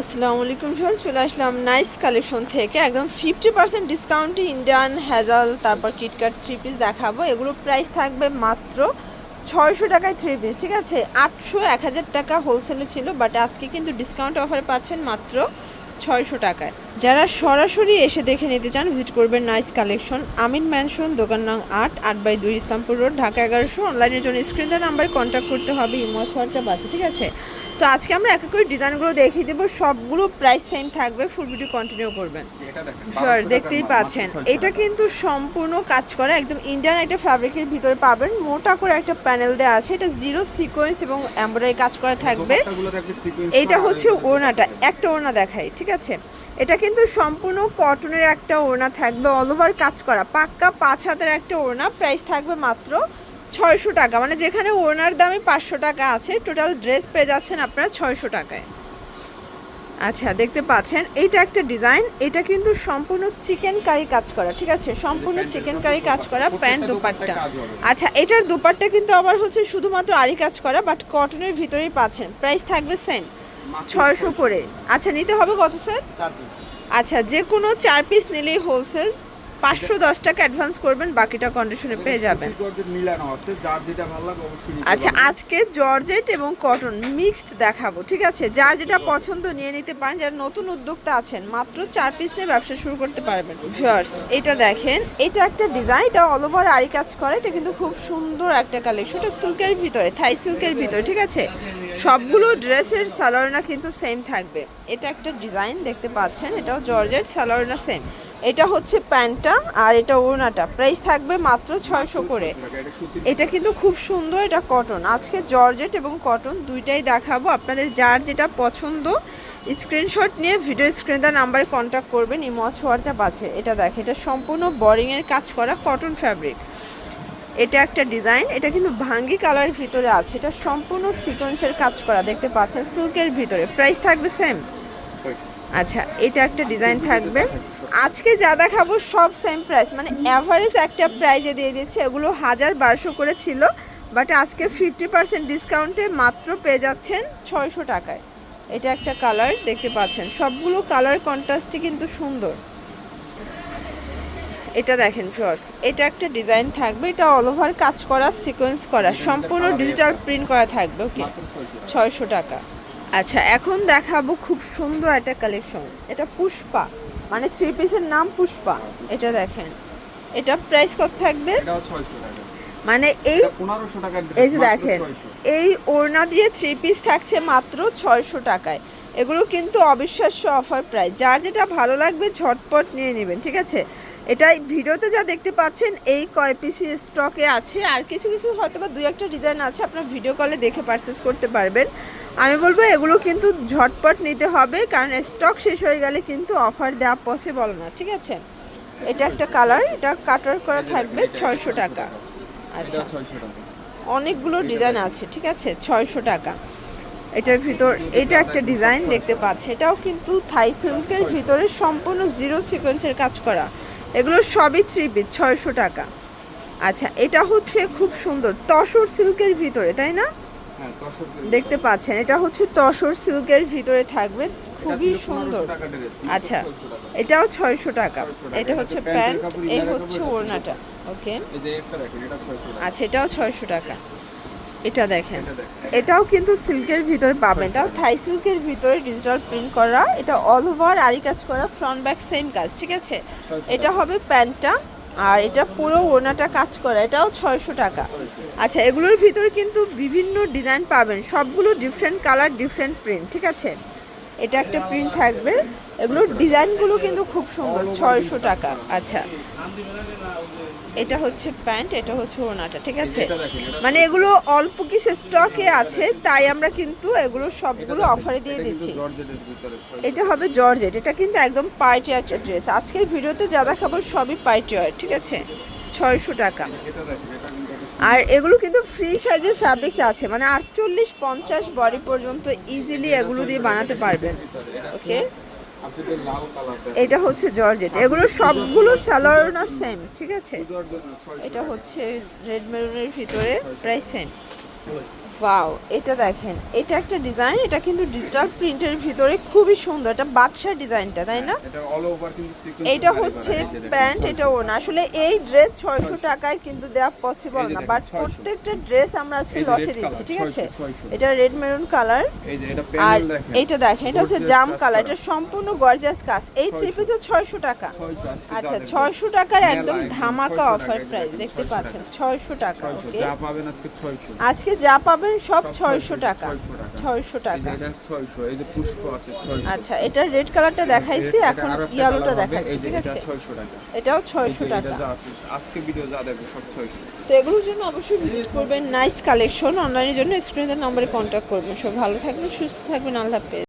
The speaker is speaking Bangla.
আসসালামু আলাইকুম সর চলে আসলাম নাইস কালেকশন থেকে। একদম ফিফটি পার্সেন্ট ডিসকাউন্টে ইন্ডিয়ান হ্যাজাল তারপর কিটকাট থ্রি পিস দেখাবো। এগুলো প্রাইস থাকবে মাত্র ছয়শো টাকায় থ্রি পিস ঠিক আছে? আটশো এক হাজার টাকা হোলসেলে ছিল বাট আজকে কিন্তু ডিসকাউন্ট অফারে পাচ্ছেন মাত্র ছয়শো টাকায়। যারা সরাসরি এসে দেখে নিতে চান ভিজিট করবেন নাইস কালেকশন। আমিন ম্যানশন দোকান নং আট আট বাই দুই ইসলামপুর রোড ঢাকা এগারোশো। অনলাইনের জন্য স্ক্রিনের নাম্বার কন্ট্যাক্ট করতে হবে ইমো হোয়াটসঅ্যাপ আছে ঠিক আছে? তো আজকে আমরা এক এক করে ডিজাইনগুলো দেখিয়ে দেবো সবগুলো প্রাইস সেম থাকবে ফুল ভিডিও কন্টিনিউ করবেন। শিওর দেখতেই পাচ্ছেন। এটা কিন্তু সম্পূর্ণ কাজ করা একদম ইন্ডিয়ান একটা ফ্যাব্রিকের ভিতরে পাবেন। মোটা করে একটা প্যানেল দেওয়া আছে এটা জিরো সিকোয়েন্স এবং এমব্রয়ডারি কাজ করা থাকবে। এইটা হচ্ছে ওড়নাটা একটা ওড়না দেখাই ঠিক আছে? এটা কিন্তু সম্পূর্ণ কটনের একটা ওড়না থাকবে অল ওভার কাজ করা। পাক্কা পাঁচ হাতের একটা ওড়না প্রাইস থাকবে মাত্র ছয়শো টাকা। মানে যেখানে ওড়নার দামে পাঁচশো টাকা আছে টোটাল ড্রেস পেয়ে যাচ্ছেন আপনারা ছয়শো টাকায়। আচ্ছা দেখতে পাচ্ছেন এইটা একটা ডিজাইন এটা কিন্তু সম্পূর্ণ চিকেন কারি কাজ করা ঠিক আছে? সম্পূর্ণ চিকেন কারি কাজ করা প্যান্ট দুপাট্টা আচ্ছা এটার দুপাট্টা কিন্তু আবার হচ্ছে শুধুমাত্র আরি কাজ করা বাট কটনের ভিতরেই পাচ্ছেন। প্রাইস থাকবে সেম ছয়শো করে। আচ্ছা নিতে হবে কত স্যার আচ্ছা যে কোনো চার পিস নিলেই হোলসেল পাঁচশো দশ টাকা অ্যাডভান্স করবেন বাকিটা কন্ডিশনে পেয়ে যাবেন। আচ্ছা আজকে জর্জেট এবং কটন মিক্সড দেখাবো ঠিক আছে? যার যেটা পছন্দ নিয়ে নিতে পারেন যারা নতুন উদ্যোক্তা আছেন মাত্র চার পিস নিয়ে ব্যবসা শুরু করতে পারবেন। ভিউয়ার্স এটা দেখেন এটা একটা ডিজাইন এটা অল ওভার আরি কাজ করে এটা কিন্তু খুব সুন্দর একটা কালেকশন এটা সিল্কের ভিতরে থাই সিল্কের ভিতরে ঠিক আছে? সবগুলো ড্রেসের সালোয়ারনা কিন্তু সেম থাকবে। এটা একটা ডিজাইন দেখতে পাচ্ছেন, এটাও জর্জেট সালোয়ারনা সেম এটা হচ্ছে প্যান্টটা আর এটা ওড়নাটা। প্রাইস থাকবে মাত্র ছয়শো করে। এটা কিন্তু খুব সুন্দর, এটা কটন আজকে জর্জেট এবং কটন দুইটাই দেখাবো। আপনাদের যার যেটা পছন্দ স্ক্রিনশট নিয়ে ভিডিও স্ক্রিন নাম্বারে কন্ট্যাক্ট করবেন। ইমচ হোয়াটসঅ্যাপ আছে এটা দেখে। এটা সম্পূর্ণ বোরিংয়ের কাজ করা কটন ফ্যাব্রিক এটা একটা ডিজাইন, এটা কিন্তু ভাঙ্গি কালারের ভিতরে আছে, এটা সম্পূর্ণ সিকোয়েন্সের কাজ করা, দেখতে পাচ্ছেন সিল্কের ভিতরে। প্রাইস থাকবে সেম আচ্ছা এটা একটা ডিজাইন থাকবে। আজকে যা দেখাবো সব সেম প্রাইস মানে অ্যাভারেজ একটা প্রাইজে দিয়ে দিচ্ছে এগুলো হাজার বারোশো করে ছিল বাট আজকে ফিফটি পার্সেন্ট ডিসকাউন্টে মাত্র পেয়ে যাচ্ছেন ছয়শো টাকায়। এটা একটা কালার দেখতে পাচ্ছেন, সবগুলো কালার কন্ট্রাস্টই কিন্তু সুন্দর। এটা দেখেন ফ্রস এটা একটা ডিজাইন থাকবে এটা অল ওভার কাজ করা সিকোয়েন্স করা সম্পূর্ণ ডিজিটাল প্রিন্ট করা থাকবে ওকে ছয়শো টাকা। আচ্ছা এখন দেখাবো খুব সুন্দর একটা কালেকশন এটা পুষ্পা মানে থ্রি পিসের নাম পুষ্পা এটা দেখেন। এটা প্রাইস কত থাকবে? এটাও 600 টাকা। মানে এই এটা 1500 এই যে দেখেন এই ওড়না দিয়ে থ্রি পিস থাকছে মাত্র ছয়শো টাকায়। এগুলো কিন্তু অবিশ্বাস্য অফার প্রাইস যার যেটা ভালো লাগবে ঝটপট নিয়ে নেবেন ঠিক আছে? এটাই ভিডিওতে যা দেখতে পাচ্ছেন, এই কয় পিসি স্টকে আছে। আর কিছু কিছু হয়তো বা দুই একটা ডিজাইন আছে, আপনার ভিডিও কলে দেখে পারচেস করতে পারবেন। আমি বলব এগুলো কিন্তু ঝটপট নিতে হবে, কারণ স্টক শেষ হয়ে গেলে কিন্তু অফার দেওয়া পসিবল না, ঠিক আছে? এটা একটা কালার এটা কাটার করা থাকবে ছয়শো টাকা। আচ্ছা এটা 600 টাকা অনেকগুলো ডিজাইন আছে, ঠিক আছে? ছয়শো টাকা। এটার ভিতর, এটা একটা ডিজাইন দেখতে পাচ্ছে এটাও কিন্তু থাই সিল্কের ভিতরে সম্পূর্ণ জিরো সিকোয়েন্সের কাজ করা। এগুলো সবই থ্রি পিস ছয়শো টাকা। আচ্ছা এটা হচ্ছে খুব সুন্দর তসর সিল্কের ভিতরে তাই না? হ্যাঁ 600 করে দেখতে পাচ্ছেন এটা হচ্ছে তসর সিল্কের ভিতরে থাকবে খুবই এটা ছিল 1500 সুন্দর আচ্ছা এটাও ছয়শো টাকা। এটা হচ্ছে প্যান্ট এই হচ্ছে ওড়নাটা ওকে। এই যে একটা দেখেন এটা 600 টাকা। আচ্ছা এটাও ছয়শো টাকা। এটা দেখেন। এটাও কিন্তু সিল্কের ভিতরে পাবেন। এটাও থাই সিল্কের ভিতরে ডিজিটাল প্রিন্ট করা। এটা অল ওভার আরি কাজ করা ফ্রন্ট ব্যাক সেম কাজ, ঠিক আছে? এটা হবে প্যান্টটা, আর এটা পুরো ওনাটা কাজ করা। এটাও ছয়শো টাকা। আচ্ছা এগুলোর ভিতরে কিন্তু বিভিন্ন ডিজাইন পাবেন। সবগুলো ডিফারেন্ট কালার ডিফারেন্ট প্রিন্ট ঠিক আছে? এটা একটা প্রিন্ট থাকবে। এগুলোর ডিজাইনগুলো কিন্তু খুব সুন্দর ছয়শো টাকা। আচ্ছা এটা হচ্ছে প্যান্ট এটা হচ্ছে ওনাটা ঠিক আছে? মানে এগুলো অল্প কিছু স্টকে আছে তাই আমরা কিন্তু এগুলো সবগুলো অফারে দিয়ে দিচ্ছি। জর্জেটের ভিতরে 600 এটা হবে জর্জেট এটা কিন্তু একদম পার্টি একটা ড্রেস আজকের ভিডিওতে যা দেখাবো সবই পার্টি ওয়ার ঠিক আছে? ছয়শো টাকা। আর এগুলো কিন্তু ফ্রি সাইজের ফ্যাব্রিক্স আছে। মানে আটচল্লিশ, পঞ্চাশ বডি পর্যন্ত ইজিলি এগুলো দিয়ে বানাতে পারবেন। ওকে এটা হচ্ছে জর্জেট এগুলো সবগুলো স্যালোয়ার না সেম ঠিক আছে? জর্জেট না 600 এটা হচ্ছে রেড মেরুনের ভিতরে, প্রায় সেম ওয়াও এটা দেখেন এটা একটা ডিজাইন এটা কিন্তু ডিজিটাল প্রিন্টের ভিতরে খুবই সুন্দর এটা বাদশা ডিজাইনটা তাই না? এটা কাজ করা, হচ্ছে প্যান্ট 600 এটা ওনা আসলে এই ড্রেস ছয়শো টাকায় কিন্তু দেওয়া পসিবল না বাট প্রত্যেকটা ড্রেস আমরা আজকে লসে দিচ্ছি ঠিক আছে? 600, 600 এটা রেড মেরুন কালার যে এটা আর দেখেন এটা হচ্ছে জাম কালার এটা সম্পূর্ণ গর্জিয়াস কাজ। এই থ্রি 600 পিসও ছয়শো টাকা। আচ্ছা ছয়শো টাকার একদম ধামাকা অফার প্রাইস দেখতে পাচ্ছেন ছয়শো টাকা ওকে আজকে 600 আজকে যা পাবেন সব ছয়শো টাকা। ছয়শো টাকা। যে এটা 600 এই যে পুষ্প আছে 600 আচ্ছা এটা রেড কালারটা দেখাইছি এখন ইয়েলোটা দেখাচ্ছি ঠিক আছে? এটাও ছয়শো টাকা। এটা যা আছে, আজকে ভিডিও যা দেখবে সব 600 তো এগুলোর জন্য অবশ্যই ভিজিট করবেন নাইস কালেকশন অনলাইনের জন্য স্ক্রিনের নম্বরে কন্ট্যাক্ট করবেন। সব ভালো থাকবেন সুস্থ থাকবেন আল্লাহ হাফেজ।